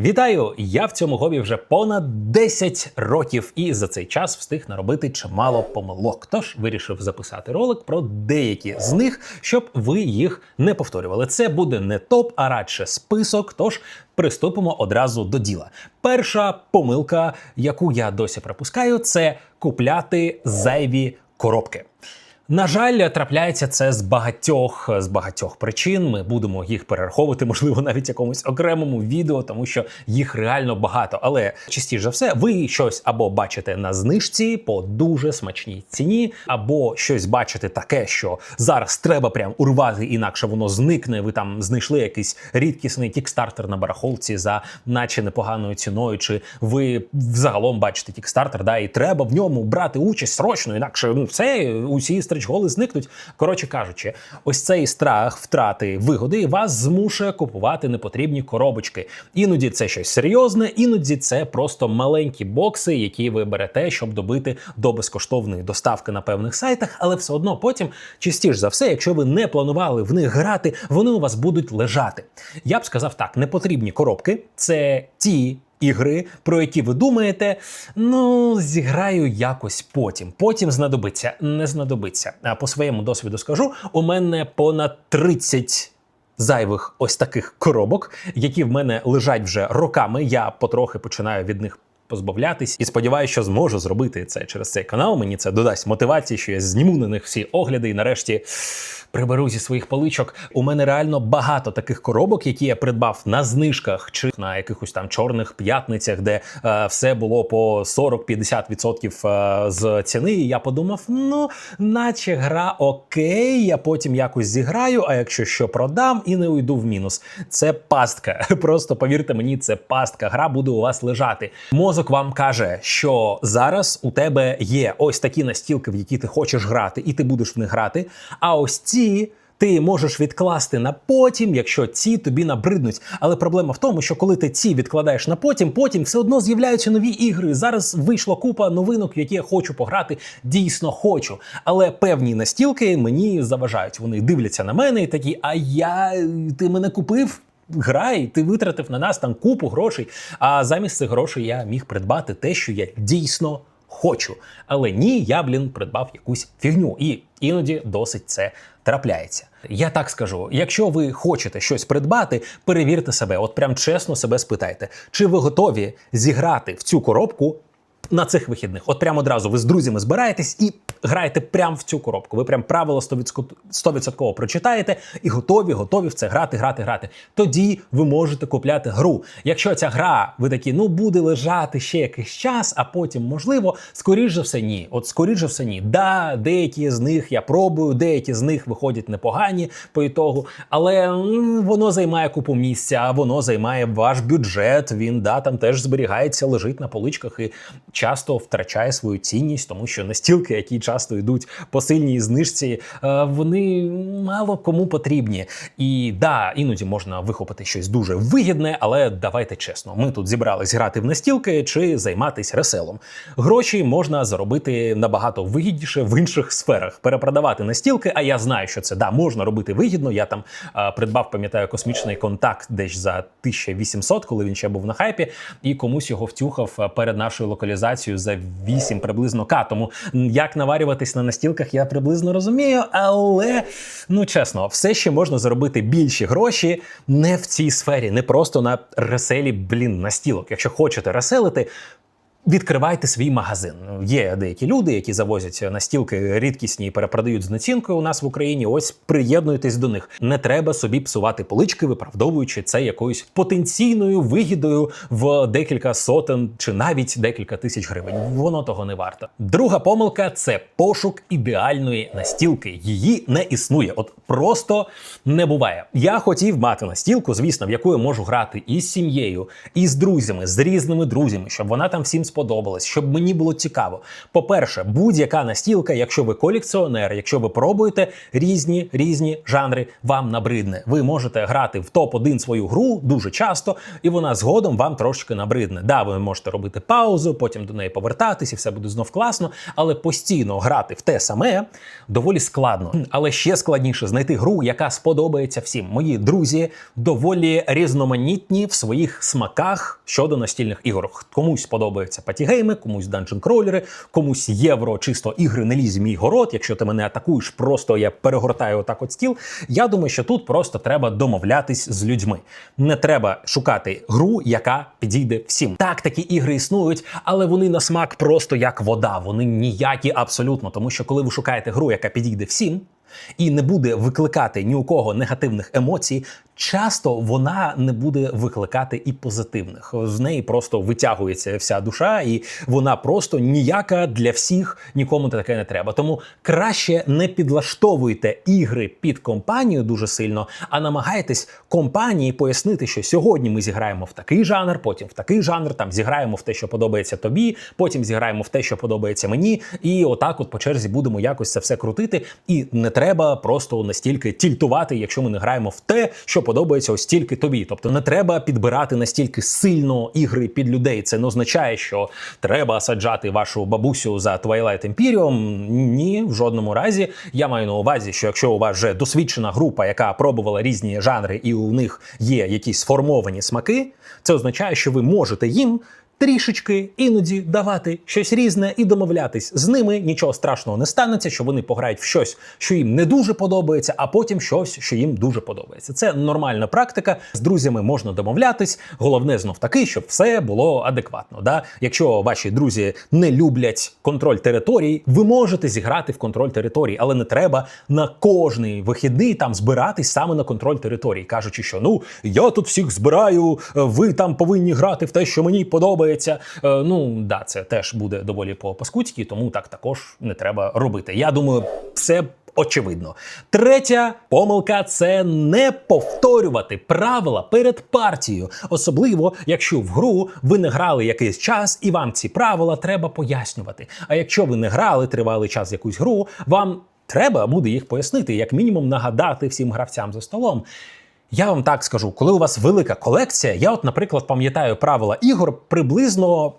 Вітаю! Я в цьому хобі вже понад 10 років і за цей час встиг наробити чимало помилок. Тож вирішив записати ролик про деякі з них, щоб ви їх не повторювали. Це буде не топ, а радше список. Тож приступимо одразу до діла. Перша помилка, яку я досі припускаю, це купляти зайві коробки. На жаль, трапляється це з багатьох з багатьох причин. Ми будемо їх перераховувати, можливо, навіть якомусь окремому відео, тому що їх реально багато. Але частіше за все, ви щось або бачите на знижці по дуже смачній ціні, або щось бачите таке, що зараз треба прям урвати, інакше воно зникне. Ви там знайшли якийсь рідкісний кікстартер на барахолці за наче непоганою ціною. Чи ви взагалом бачите кікстартер, да, і треба в ньому брати участь срочно, інакше ну все усі стрічголи зникнуть. Коротше кажучи, ось цей страх втрати вигоди вас змушує купувати непотрібні коробочки. Іноді це щось серйозне, іноді це просто маленькі бокси, які ви берете, щоб добити до безкоштовної доставки на певних сайтах, але все одно потім, частіше за все, якщо ви не планували в них грати, вони у вас будуть лежати. Я б сказав так: непотрібні коробки це ті. Ігри, про які ви думаєте, ну зіграю якось потім. Потім знадобиться, не знадобиться. А по своєму досвіду скажу: у мене понад 30 зайвих ось таких коробок, які в мене лежать вже роками. Я потрохи починаю від них. Позбавлятись і сподіваюся, що зможу зробити це через цей канал. Мені це додасть мотивації, що я зніму на них всі огляди і нарешті приберу зі своїх поличок. У мене реально багато таких коробок, які я придбав на знижках чи на якихось там чорних п'ятницях, де е, все було по 40-50% е, з ціни. І я подумав: ну, наче гра окей, я потім якось зіграю. А якщо що продам і не уйду в мінус, це пастка. Просто повірте мені, це пастка. Гра буде у вас лежати. Мозок вам каже, що зараз у тебе є ось такі настілки, в які ти хочеш грати, і ти будеш в них грати. А ось ці. Ти можеш відкласти на потім, якщо ці тобі набриднуть. Але проблема в тому, що коли ти ці відкладаєш на потім, потім все одно з'являються нові ігри. Зараз вийшла купа новинок, які я хочу пограти. Дійсно хочу. Але певні настілки мені заважають. Вони дивляться на мене і такі: а я ти мене купив? Грай, ти витратив на нас там купу грошей. А замість цих грошей я міг придбати те, що я дійсно хочу. Але ні, я, блін, придбав якусь фігню. І іноді досить це трапляється. Я так скажу: якщо ви хочете щось придбати, перевірте себе, от прям чесно себе спитайте, чи ви готові зіграти в цю коробку на цих вихідних. От прямо одразу ви з друзями збираєтесь і граєте прямо в цю коробку. Ви прям правила 100% прочитаєте і готові, готові в це грати, грати, грати. Тоді ви можете купляти гру. Якщо ця гра, ви такі, ну буде лежати ще якийсь час, а потім, можливо, скоріш за все, ні. От скоріш за все, ні. Да, деякі з них я пробую, деякі з них виходять непогані по ітогу, але воно займає купу місця, воно займає ваш бюджет. Він да там теж зберігається, лежить на поличках і часто втрачає свою цінність, тому що настілки, які часто йдуть по сильній знижці, е, вони мало кому потрібні. І да, іноді можна вихопити щось дуже вигідне, але давайте чесно, ми тут зібрались грати в настілки чи займатися реселом. Гроші можна заробити набагато вигідніше в інших сферах, перепродавати настілки. А я знаю, що це да можна робити вигідно. Я там е, придбав, пам'ятаю, космічний контакт десь за 1800, коли він ще був на хайпі, і комусь його втюхав е, перед нашою локалізацією за 8 приблизно к. Тому як наварюватись на настілках, я приблизно розумію, але ну чесно, все ще можна заробити більші гроші не в цій сфері, не просто на реселі, блін, настілок. Якщо хочете реселити. Відкривайте свій магазин. Є деякі люди, які завозять настілки рідкісні і перепродають з націнкою у нас в Україні. Ось приєднуйтесь до них. Не треба собі псувати полички, виправдовуючи це якоюсь потенційною вигідою в декілька сотень чи навіть декілька тисяч гривень. Воно того не варто. Друга помилка це пошук ідеальної настілки. Її не існує. От просто не буває. Я хотів мати настілку, звісно, в яку я можу грати і з сім'єю, і з друзями, з різними друзями, щоб вона там всім сподобалася сподобалось, щоб мені було цікаво. По-перше, будь-яка настілка, якщо ви колекціонер, якщо ви пробуєте різні різні жанри, вам набридне. Ви можете грати в топ-1 свою гру дуже часто, і вона згодом вам трошки набридне. Да, ви можете робити паузу, потім до неї повертатись, і все буде знов класно, але постійно грати в те саме доволі складно. Але ще складніше знайти гру, яка сподобається всім. Мої друзі доволі різноманітні в своїх смаках щодо настільних ігор. Комусь подобаються патігейми, комусь данжен-кролери, комусь євро, чисто ігри не лізь мій город. Якщо ти мене атакуєш, просто я перегортаю отак от стіл. Я думаю, що тут просто треба домовлятись з людьми. Не треба шукати гру, яка підійде всім. Так, такі ігри існують, але вони на смак просто як вода. Вони ніякі абсолютно, тому що коли ви шукаєте гру, яка підійде всім. І не буде викликати ні у кого негативних емоцій, часто вона не буде викликати і позитивних. З неї просто витягується вся душа, і вона просто ніяка для всіх, нікому таке не треба. Тому краще не підлаштовуйте ігри під компанію дуже сильно, а намагайтесь компанії пояснити, що сьогодні ми зіграємо в такий жанр, потім в такий жанр, там зіграємо в те, що подобається тобі, потім зіграємо в те, що подобається мені, і отак, от по черзі, будемо якось це все крутити. І не треба просто настільки тільтувати, якщо ми не граємо в те, що подобається ось тільки тобі. Тобто не треба підбирати настільки сильно ігри під людей. Це не означає, що треба саджати вашу бабусю за Twilight Imperium. Ні, в жодному разі. Я маю на увазі, що якщо у вас вже досвідчена група, яка пробувала різні жанри, і у них є якісь сформовані смаки, це означає, що ви можете їм. Трішечки іноді давати щось різне і домовлятись з ними. Нічого страшного не станеться, що вони пограють в щось, що їм не дуже подобається, а потім щось, що їм дуже подобається. Це нормальна практика. З друзями можна домовлятись. Головне знов таки, щоб все було адекватно. Да? Якщо ваші друзі не люблять контроль територій, ви можете зіграти в контроль територій, але не треба на кожний вихідний там збиратись саме на контроль територій, кажучи, що ну я тут всіх збираю, ви там повинні грати в те, що мені подобається. Е, Ну да, це теж буде доволі по паскудськи, тому так також не треба робити. Я думаю, все очевидно. Третя помилка це не повторювати правила перед партією, особливо якщо в гру ви не грали якийсь час, і вам ці правила треба пояснювати. А якщо ви не грали тривалий час якусь гру, вам треба буде їх пояснити, як мінімум нагадати всім гравцям за столом. Я вам так скажу, коли у вас велика колекція, я, от, наприклад, пам'ятаю правила ігор приблизно.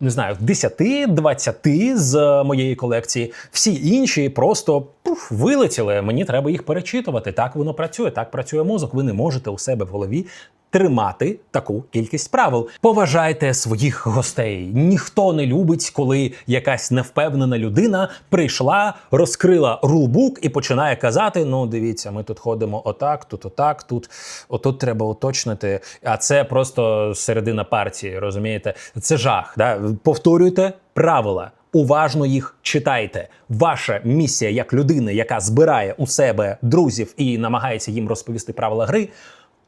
Не знаю, 10-20 з моєї колекції. Всі інші просто пуф, вилетіли. Мені треба їх перечитувати. Так воно працює, так працює мозок. Ви не можете у себе в голові тримати таку кількість правил. Поважайте своїх гостей. Ніхто не любить, коли якась невпевнена людина прийшла, розкрила рулбук і починає казати: Ну, дивіться, ми тут ходимо отак, тут отак, тут отут треба уточнити. А це просто середина партії, розумієте? Це жах. Да? Повторюйте правила. Уважно їх читайте. Ваша місія як людини, яка збирає у себе друзів і намагається їм розповісти правила гри,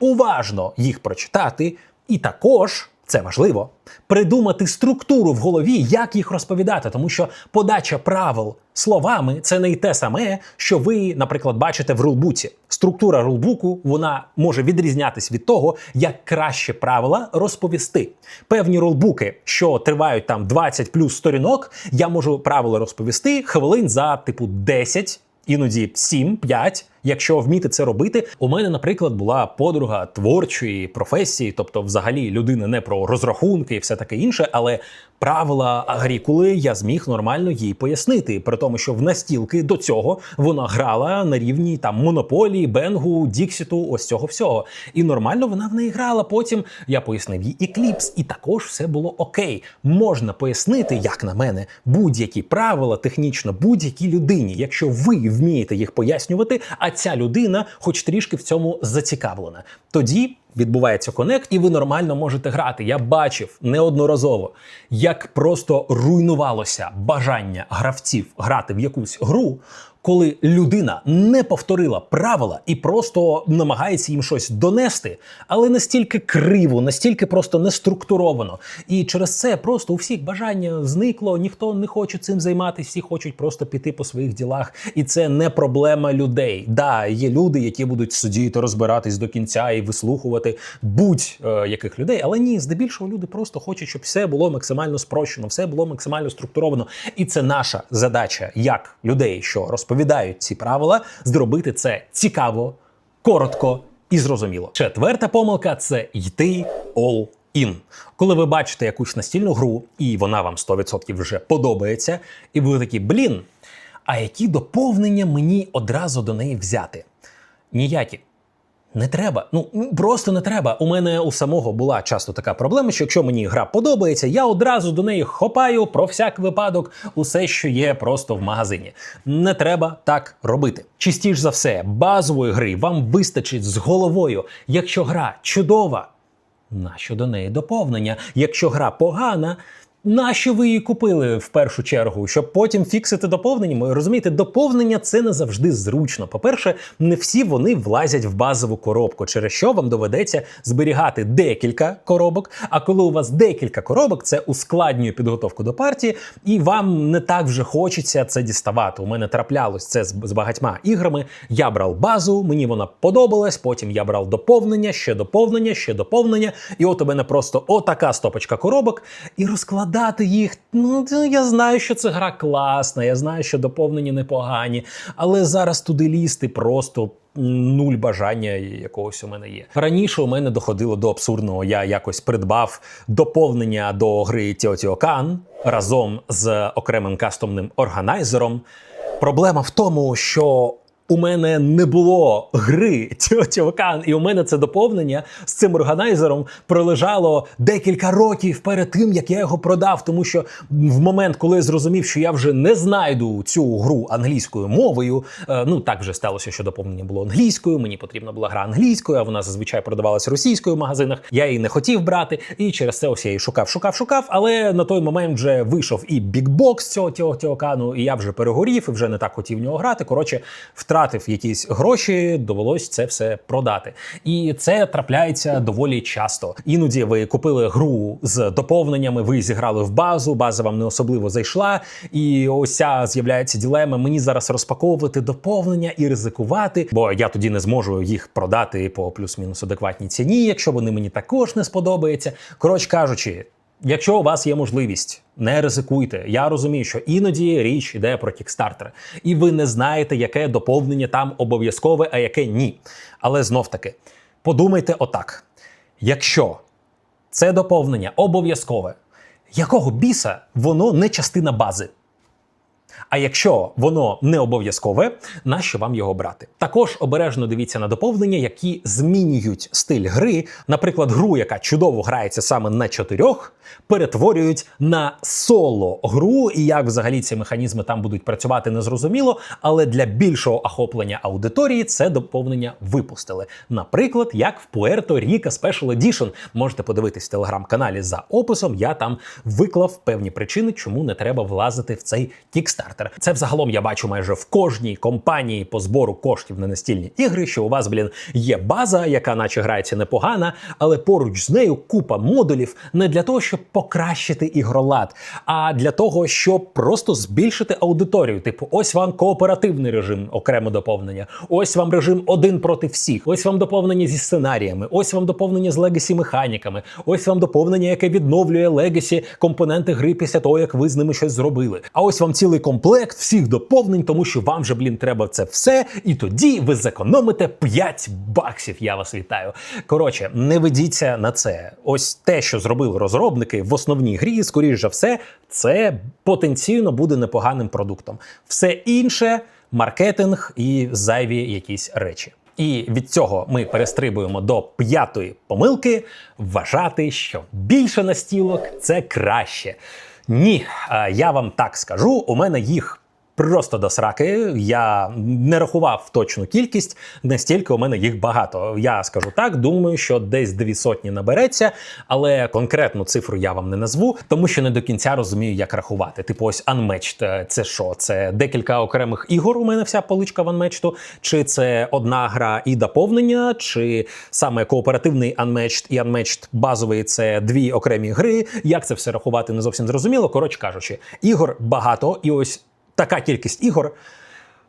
уважно їх прочитати, і також. Це важливо придумати структуру в голові, як їх розповідати, тому що подача правил словами це не й те саме, що ви, наприклад, бачите в рулбуці. Структура рулбуку вона може відрізнятись від того, як краще правила розповісти. Певні рулбуки, що тривають там 20 плюс сторінок, я можу правила розповісти хвилин за типу 10, іноді 7-5, Якщо вміти це робити, у мене, наприклад, була подруга творчої професії, тобто, взагалі, людина не про розрахунки і все таке інше, але правила агрікули я зміг нормально їй пояснити. При тому, що в настілки до цього вона грала на рівні там монополії, бенгу, діксіту, ось цього всього. І нормально вона в неї грала. Потім я пояснив їй екліпс, і також все було окей. Можна пояснити, як на мене, будь-які правила технічно будь-якій людині, якщо ви вмієте їх пояснювати. а ця людина, хоч трішки в цьому зацікавлена. Тоді відбувається конект, і ви нормально можете грати. Я бачив неодноразово, як просто руйнувалося бажання гравців грати в якусь гру. Коли людина не повторила правила і просто намагається їм щось донести, але настільки криво, настільки просто неструктуровано. І через це просто у всіх бажання зникло, ніхто не хоче цим займатися, всі хочуть просто піти по своїх ділах. І це не проблема людей. Да, є люди, які будуть сидіти, розбиратись до кінця і вислухувати будь-яких людей, але ні, здебільшого люди просто хочуть, щоб все було максимально спрощено, все було максимально структуровано. І це наша задача, як людей, що розповідають ці правила, зробити це цікаво, коротко і зрозуміло. Четверта помилка це йти all in. Коли ви бачите якусь настільну гру, і вона вам 100% вже подобається, і ви такі, блін, а які доповнення мені одразу до неї взяти? Ніякі. Не треба. Ну просто не треба. У мене у самого була часто така проблема, що якщо мені гра подобається, я одразу до неї хопаю про всяк випадок усе, що є просто в магазині. Не треба так робити. Частіше за все, базової гри вам вистачить з головою. Якщо гра чудова, нащо до неї доповнення? Якщо гра погана. Нащо ви її купили в першу чергу? Щоб потім фіксити доповнення? Розумієте, доповнення це не завжди зручно. По-перше, не всі вони влазять в базову коробку, через що вам доведеться зберігати декілька коробок. А коли у вас декілька коробок, це ускладнює підготовку до партії, і вам не так вже хочеться це діставати. У мене траплялось це з, багатьма іграми. Я брав базу, мені вона подобалась. Потім я брав доповнення, ще доповнення, ще доповнення. І от у мене просто отака стопочка коробок, і розкладати їх. Ну я знаю, що це гра класна, я знаю, що доповнення непогані, але зараз туди лізти просто. Нуль бажання якогось у мене є. Раніше у мене доходило до абсурдного. Я якось придбав доповнення до гри Теотіокан разом з окремим кастомним органайзером. Проблема в тому, що у мене не було гри Теотіокан, і у мене це доповнення з цим органайзером пролежало декілька років перед тим, як я його продав. Тому що в момент, коли я зрозумів, що я вже не знайду цю гру англійською мовою, е, ну так вже сталося, що доповнення було англійською. Мені потрібна була гра англійською, а вона зазвичай продавалася російською в магазинах. Я її не хотів брати, і через це ось я її шукав, шукав, шукав. Але на той момент вже вийшов і бікбокс цього Теотіокану, і я вже перегорів, і вже не так хотів в нього грати. Коротше, втратив якісь гроші, довелось це все продати. І це трапляється доволі часто. Іноді ви купили гру з доповненнями, ви зіграли в базу, база вам не особливо зайшла, і ось ця з'являється ділема. Мені зараз розпаковувати доповнення і ризикувати, бо я тоді не зможу їх продати по плюс-мінус адекватній ціні, якщо вони мені також не сподобаються. Коротше кажучи. Якщо у вас є можливість, не ризикуйте. Я розумію, що іноді річ йде про кікстартер, і ви не знаєте, яке доповнення там обов'язкове, а яке ні. Але знов таки, подумайте отак: якщо це доповнення обов'язкове, якого біса воно не частина бази? А якщо воно не обов'язкове, нащо вам його брати? Також обережно дивіться на доповнення, які змінюють стиль гри. Наприклад, гру, яка чудово грається саме на чотирьох, перетворюють на соло гру. І як взагалі ці механізми там будуть працювати, незрозуміло. Але для більшого охоплення аудиторії це доповнення випустили. Наприклад, як в Puerto Rico Special Edition. Можете подивитись в телеграм-каналі за описом. Я там виклав певні причини, чому не треба влазити в цей кікстартер. Це взагалом я бачу майже в кожній компанії по збору коштів на настільні ігри, що у вас, блін, є база, яка наче грається непогана, але поруч з нею купа модулів не для того, щоб покращити ігролад, а для того, щоб просто збільшити аудиторію. Типу, ось вам кооперативний режим, окремо доповнення, ось вам режим один проти всіх, ось вам доповнення зі сценаріями, ось вам доповнення з легасі механіками, ось вам доповнення, яке відновлює легасі компоненти гри після того, як ви з ними щось зробили. А ось вам цілий комплект всіх доповнень, тому що вам же, блін, треба це все, і тоді ви зекономите 5 баксів. Я вас вітаю. Коротше, не ведіться на це. Ось те, що зробили розробники в основній грі, скоріш за все, це потенційно буде непоганим продуктом. Все інше маркетинг і зайві якісь речі. І від цього ми перестрибуємо до п'ятої помилки вважати, що більше настілок це краще. Ні, е, я вам так скажу, у мене їх просто до сраки. Я не рахував точну кількість, настільки у мене їх багато. Я скажу так, думаю, що десь дві сотні набереться, але конкретну цифру я вам не назву, тому що не до кінця розумію, як рахувати. Типу, ось Unmatched – це що? Це декілька окремих ігор. У мене вся поличка в Unmatched? Чи це одна гра і доповнення, чи саме кооперативний Unmatched і Unmatched базовий це дві окремі гри. Як це все рахувати, не зовсім зрозуміло. Коротше кажучи, ігор багато, і ось така кількість ігор.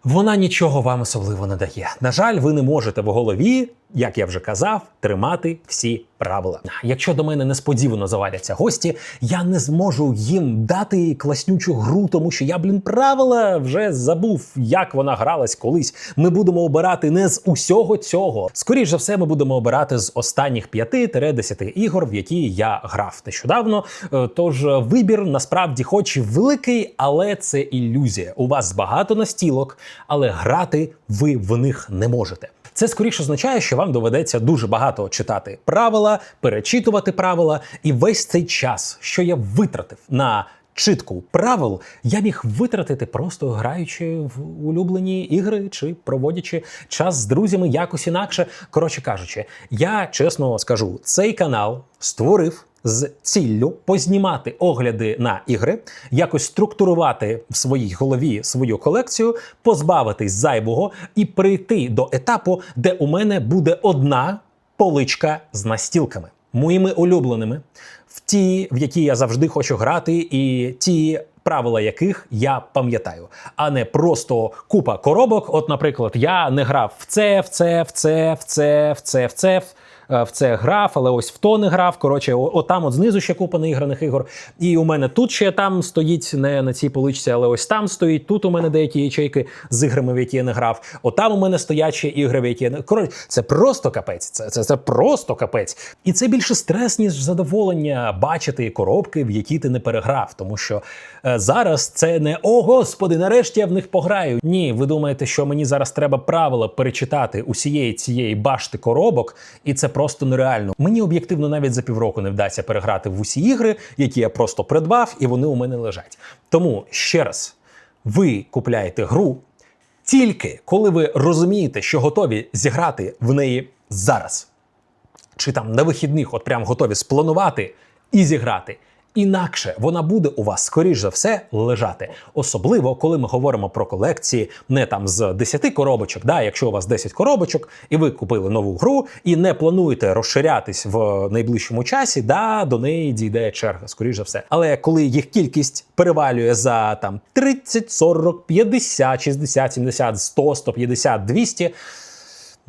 Вона нічого вам особливо не дає. На жаль, ви не можете в голові, як я вже казав, тримати всі правила. Якщо до мене несподівано заваляться гості, я не зможу їм дати класнючу гру, тому що я, блін, правила вже забув, як вона гралась колись. Ми будемо обирати не з усього цього. Скоріше за все, ми будемо обирати з останніх 5-10 ігор, в які я грав нещодавно. Е, Тож вибір насправді, хоч і великий, але це ілюзія. У вас багато настілок, але грати ви в них не можете. Це скоріше означає, що вам доведеться дуже багато читати правила, перечитувати правила, і весь цей час, що я витратив на читку правил, я міг витратити просто граючи в улюблені ігри чи проводячи час з друзями якось інакше. Коротше кажучи, я чесно скажу, цей канал створив. З ціллю познімати огляди на ігри, якось структурувати в своїй голові свою колекцію, позбавитись зайвого і прийти до етапу, де у мене буде одна поличка з настілками, моїми улюбленими, в ті, в які я завжди хочу грати, і ті. Правила яких я пам'ятаю, а не просто купа коробок. От, наприклад, я не грав в це, в це, в це, в це, в це, в це. Грав, але ось в то не грав. Коротше, отам от знизу ще купа неіграних ігор. І у мене тут ще там стоїть не на цій поличці, але ось там стоїть. Тут у мене деякі ячейки з іграми, в які я не грав. Отам у мене стоять ще ігри, в які я не коротше, це просто капець. Це, це, це просто капець. І це більше стрес, ніж задоволення бачити коробки, в які ти не переграв. Тому що е, зараз це не о господи, нарешті я в них пограю. Ні, ви думаєте, що мені зараз треба правила перечитати усієї цієї башти коробок, і це просто нереально. Мені об'єктивно навіть за півроку не вдасться переграти в усі ігри, які я просто придбав, і вони у мене лежать. Тому ще раз, ви купляєте гру тільки коли ви розумієте, що готові зіграти в неї зараз чи там на вихідних, от прям готові спланувати і зіграти. Інакше вона буде у вас, скоріш за все, лежати. Особливо, коли ми говоримо про колекції не там з 10 коробочок. Да, якщо у вас 10 коробочок, і ви купили нову гру, і не плануєте розширятись в найближчому часі, да, до неї дійде черга, скоріш за все. Але коли їх кількість перевалює за там 30, 40, 50, 60, 70, 100, 150, 200,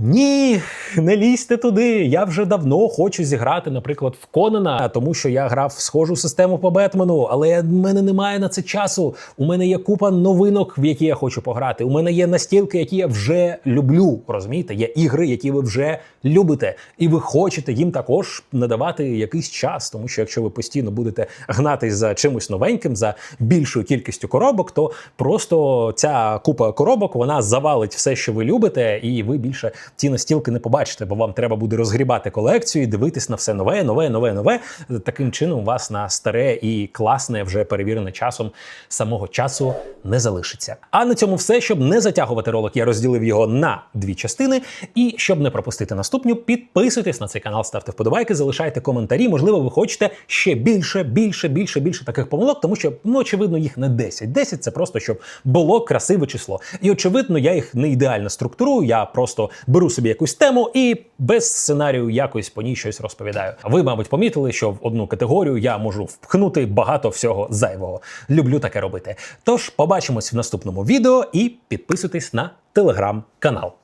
ні, не лізьте туди. Я вже давно хочу зіграти, наприклад, в Конана, тому що я грав в схожу систему по Бетмену, але в мене немає на це часу. У мене є купа новинок, в які я хочу пограти. У мене є настілки, які я вже люблю. Розумієте, є ігри, які ви вже любите, і ви хочете їм також надавати якийсь час. Тому що якщо ви постійно будете гнатись за чимось новеньким, за більшою кількістю коробок, то просто ця купа коробок вона завалить все, що ви любите, і ви більше ті настілки не побачите, бо вам треба буде розгрібати колекцію і дивитись на все нове, нове, нове, нове. Таким чином, у вас на старе і класне, вже перевірене часом самого часу не залишиться. А на цьому все, щоб не затягувати ролик, я розділив його на дві частини. І щоб не пропустити наступню, підписуйтесь на цей канал, ставте вподобайки, залишайте коментарі. Можливо, ви хочете ще більше, більше, більше, більше таких помилок, тому що ну очевидно їх не 10. 10 – це просто щоб було красиве число. І очевидно, я їх не ідеально структурую. Я просто беру собі якусь тему і без сценарію якось по ній щось розповідаю. Ви, мабуть, помітили, що в одну категорію я можу впхнути багато всього зайвого. Люблю таке робити. Тож побачимось в наступному відео і підписуйтесь на телеграм-канал.